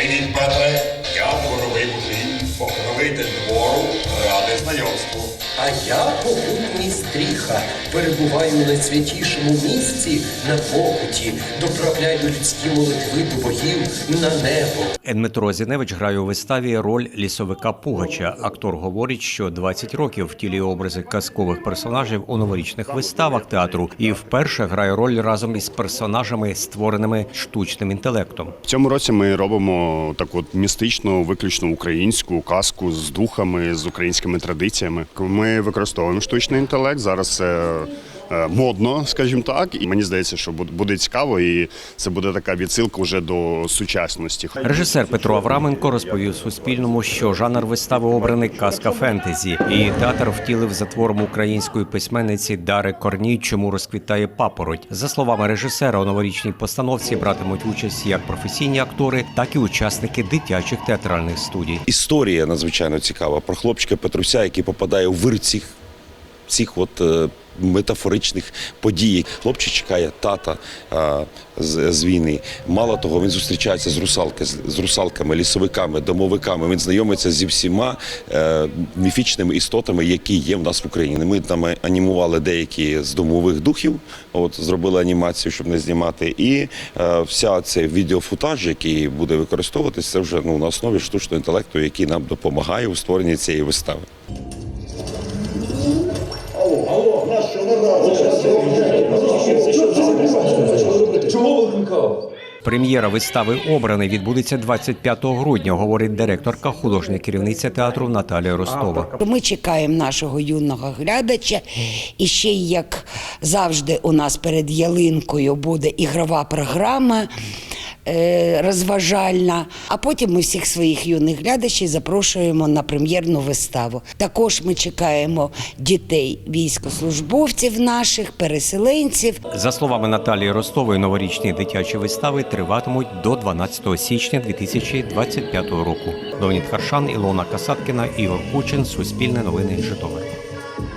training pathway, job покровитель двору, радий знайомству. А я попутний стріха, перебуваю на святішому місці на покуті, доправляю людські молитви до богів на небо. Дмитро Зіневич грає у виставі роль лісовика Пугача. Актор говорить, що 20 років втілює образи казкових персонажів у новорічних виставах театру і вперше грає роль разом із персонажами, створеними штучним інтелектом. В цьому році ми робимо таку от містичну, виключно українську казку з духами, з українськими традиціями. Ми використовуємо штучний інтелект. Зараз це модно, скажімо так, і мені здається, що буде- буде цікаво, і це буде така відсилка вже до сучасності. Режисер Петро Авраменко розповів Суспільному, що жанр вистави обраний казка фентезі, і театр втілив за твором української письменниці Дари Корній, чому розквітає папороть. За словами режисера, у новорічній постановці братимуть участь як професійні актори, так і учасники дитячих театральних студій. Історія надзвичайно цікава про хлопчика Петруся, який попадає у вир цих, цих от, е, метафоричних подій. Хлопчик чекає тата а, з, війни. Мало того, він зустрічається з русалки, з, русалками, лісовиками, домовиками. Він знайомиться зі всіма е, міфічними істотами, які є в нас в Україні. Ми там анімували деякі з домових духів, от зробили анімацію, щоб не знімати. І е, вся цей відеофутаж, який буде використовуватись, це вже ну, на основі штучного інтелекту, який нам допомагає у створенні цієї вистави. Прем'єра вистави обраний відбудеться 25 грудня, говорить директорка, художня керівниця театру Наталія Ростова. Ми чекаємо нашого юного глядача. І ще як завжди, у нас перед ялинкою буде ігрова програма розважальна. А потім ми всіх своїх юних глядачів запрошуємо на прем'єрну виставу. Також ми чекаємо дітей, військовослужбовців наших, переселенців. За словами Наталії Ростової, новорічні дитячі вистави триватимуть до 12 січня 2025 року. Леонід Харшан, Ілона Касаткіна, Ігор Кучин, Суспільне новини Житомир.